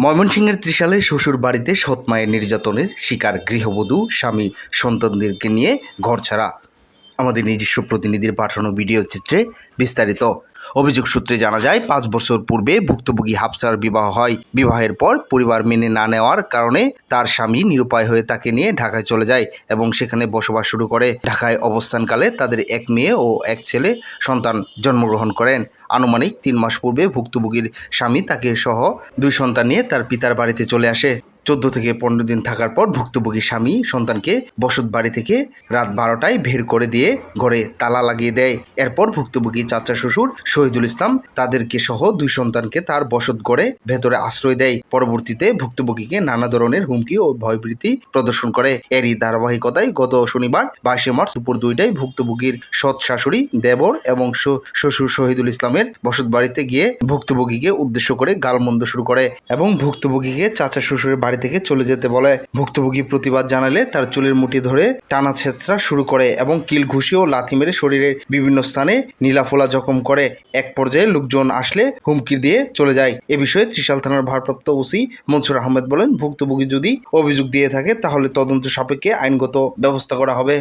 ময়মনসিংহের ত্রিশালে শ্বশুর বাড়িতে সৎমায়ের নির্যাতনের শিকার গৃহবধূ স্বামী সন্তানদেরকে নিয়ে ঘর ছাড়া আমাদের নিজস্ব প্রতিনিধির পাঠানো ভিডিও চিত্রে বিস্তারিত। অভিযোগ সূত্রে জানা যায়, পাঁচ বছর পূর্বে ভুক্তভোগী হাফসার বিবাহ হয়। বিবাহের পর পরিবার মেনে না নেওয়ার কারণে তার স্বামী নিরুপায় হয়ে তাকে নিয়ে ঢাকায় চলে যায় এবং সেখানে বসবাস শুরু করে। ঢাকায় অবস্থানকালে তাদের এক মেয়ে ও এক ছেলে সন্তান জন্মগ্রহণ করেন। আনুমানিক তিন মাস পূর্বে ভুক্তভোগীর স্বামী তাকে সহ দুই সন্তান নিয়ে তার পিতার বাড়িতে চলে আসে। চোদ্দ থেকে পনেরো দিন থাকার পর ভুক্তভোগী স্বামী সন্তানকে বসত বাড়ি থেকে রাত বারোটায় বের করে দিয়ে ঘরে তালা লাগিয়ে দেয়। এরপর ভুক্তভোগী চাচা শ্বশুর শহীদুল ইসলাম তাদেরকে সহ দুই সন্তানকে তার বসত ঘরে ভেতরে আশ্রয় দেয়। পরবর্তীতে ভুক্তভোগীকে নানা ধরনের হুমকি ও ভয়ভীতি প্রদর্শন করে। এরই ধারাবাহিকতায় গত শনিবার, বাইশে মার্চ দুপুর দুইটায় ভুক্তভোগীর সৎ শাশুড়ি দেবর এবং শ্বশুর শহীদুল ইসলামের বসত বাড়িতে গিয়ে ভুক্তভোগীকে উদ্দেশ্য করে গালমন্দ শুরু করে এবং ভুক্তভোগীকে চাচা শ্বশুরের বাড়ি থেকে চলে যেতে বলে। ভুক্তভোগী প্রতিবাদ জানালে তার চুলের মুঠি ধরে টানা ছেঁচড়া শুরু করে এবং কিল ঘুষি ও লাথি মেরে শরীরের বিভিন্ন স্থানে নীলাফোলা জখম করে। এক পর্যায়ে লোকজন আসলে হুমকি দিয়ে চলে যায়। এ বিষয়ে ত্রিশাল থানার ভারপ্রাপ্ত ওসি মনসুর আহমেদ বলেন, ভুক্তভোগী যদি অভিযোগ দিয়ে থাকে, তাহলে তদন্ত সাপেক্ষে আইনগত ব্যবস্থা করা হবে।